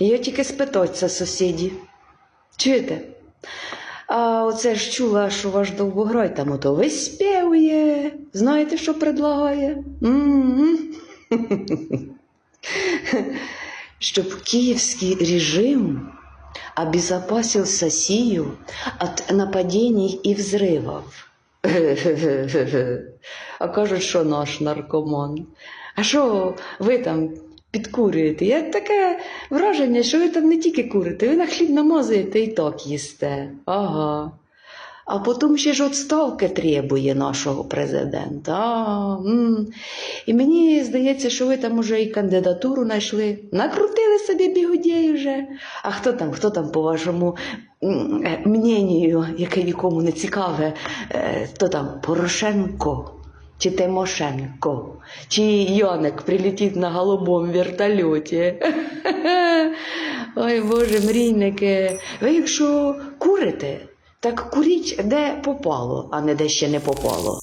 Я тільки спитаться сусіді. Чуєте? А оце ж чула, що ваш довгограй там ото виспівує. Знаєте, що предлагає? Щоб киевский режим обезопасил Россию от нападений и взрывов. А кажуть, що наш наркоман. А що ви там підкурюєте? Я таке враження, що ви там не тільки курите, ви на хліб намазуєте і так їсте. Ага. А потім ще ж відставки требує нашого президента. А, м. І мені здається, що ви там уже і кандидатуру знайшли. Накрутили собі бігудєй вже. А хто там, хто там, по вашому е, мненію, яке нікому не цікаве, е, хто там Порошенко? Чи Тимошенко, чи Яник прилетить на голубому вертольоті. Ой Боже, мрійники. Ви якщо курите, так куріть де попало, а не де ще не попало.